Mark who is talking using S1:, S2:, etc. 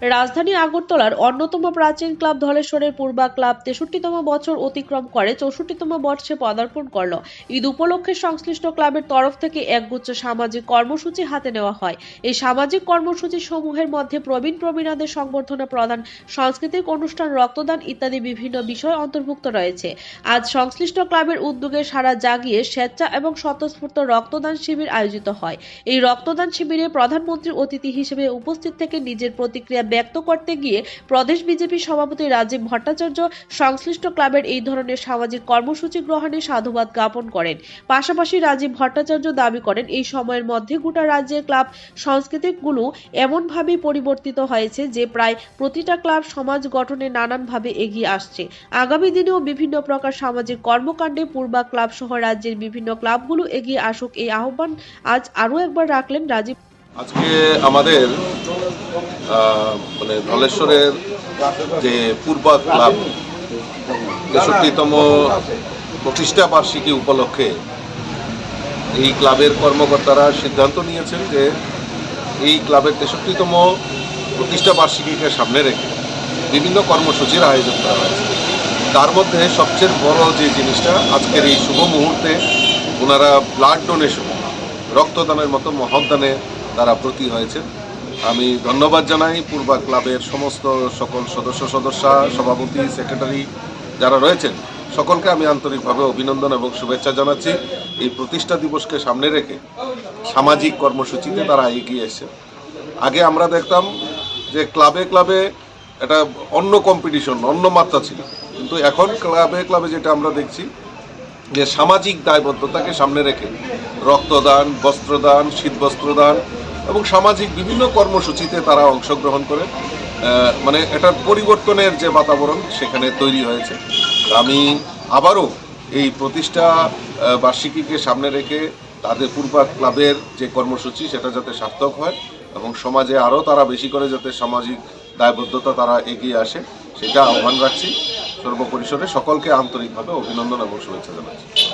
S1: রাজধানী আগরতলার অন্যতম প্রাচীন ক্লাব ধলেশ্বরের পূর্বা ক্লাব তেষট্টিতম বছর অতিক্রম করে, চৌষট্টিতম বর্ষে পদার্পণ করল। ঈদ উপলক্ষে সংশ্লিষ্ট ক্লাবের তরফ থেকে একগুচ্ছ সামাজিক কর্মসূচি হাতে নেওয়া হয়। এই সামাজিক কর্মসূচি সমূহের মধ্যে প্রবীণ প্রবীণাদের সংবর্ধনা প্রদান, সাংস্কৃতিক অনুষ্ঠান, রক্তদান ইত্যাদি বিভিন্ন বিষয় অন্তর্ভুক্ত রয়েছে। আজ সংশ্লিষ্ট ক্লাবের উদ্যোগে সারা জাগিয়ে স্বেচ্ছা এবং স্বতঃস্ফূর্ত রক্তদান শিবির আয়োজিত হয়। এই রক্তদান শিবিরে প্রধানমন্ত্রীর অতিথি হিসেবে উপস্থিত থেকে নিজের প্রতিক্রিয়া ব্যক্ত করতে গিয়ে প্রদেশ বিজেপি সভাপতি রাজীব ভট্টাচার্য সংশ্লিষ্ট ক্লাবের এই ধরনের সামাজিক কর্মসূচি গ্রহণে সাধুবাদ জ্ঞাপন করেন। পাশাপাশি রাজীব ভট্টাচার্য দাবি করেন, এই সময়ের মধ্যে গোটা রাজ্যের ক্লাব সংস্কৃতিগুলো এমনভাবে পরিবর্তিত হয়েছে যে প্রায় প্রতিটা ক্লাব সমাজ গঠনে নানানভাবে এগিয়ে আসছে। আগামী দিনেও বিভিন্ন প্রকার সামাজিক কর্মকাণ্ডে পূর্বা ক্লাব সহ রাজ্যের বিভিন্ন ক্লাবগুলো এগিয়ে আসুক এই আহ্বান আজ আরও একবার রাখলেন রাজীব
S2: আজকে আমাদের মানে ধলেশ্বরের যে পূর্বা ক্লাব, তেষট্টিতম প্রতিষ্ঠা বার্ষিকী উপলক্ষে এই ক্লাবের কর্মকর্তারা সিদ্ধান্ত নিয়েছেন যে এই ক্লাবের তেষট্টিতম প্রতিষ্ঠা বার্ষিকীকে সামনে রেখে বিভিন্ন কর্মসূচির আয়োজন করা হয়েছে। তার মধ্যে সবচেয়ে বড় যে জিনিসটা, আজকের এই শুভ মুহূর্তে ওনারা ব্লাড ডোনেশন রক্তদানের মতো মহদানে তারা প্রতি হয়েছে। আমি ধন্যবাদ জানাই পূর্বা ক্লাবের সমস্ত সকল সদস্য, সদস্যা, সভাপতি, সেক্রেটারি যারা রয়েছেন, সকলকে আমি আন্তরিকভাবে অভিনন্দন এবং শুভেচ্ছা জানাচ্ছি। এই প্রতিষ্ঠা দিবসকে সামনে রেখে সামাজিক কর্মসূচিতে তারা এগিয়ে এসেছে আগে আমরা দেখতাম যে ক্লাবে ক্লাবে এটা অন্য কম্পিটিশন অন্য মাত্রা ছিল। কিন্তু এখন ক্লাবে ক্লাবে যেটা আমরা দেখছি যে সামাজিক দায়বদ্ধতাকে সামনে রেখে রক্তদান, বস্ত্রদান, শীতবস্ত্রদান এবং সামাজিক বিভিন্ন কর্মসূচিতে তারা অংশগ্রহণ করে। মানে এটার পরিবর্তনের যে বাতাবরণ সেখানে তৈরি হয়েছে। আমি আবারও এই প্রতিষ্ঠা বার্ষিকীকে সামনে রেখে তাদের পূর্বা ক্লাবের যে কর্মসূচি সেটা যাতে সার্থক হয় এবং সমাজে আরও তারা বেশি করে যাতে সামাজিক দায়বদ্ধতা তারা এগিয়ে আসে, সেটা আহ্বান রাখছি। সর্বপরিসরে সকলকে আন্তরিকভাবে অভিনন্দন এবং শুভেচ্ছা জানাচ্ছি।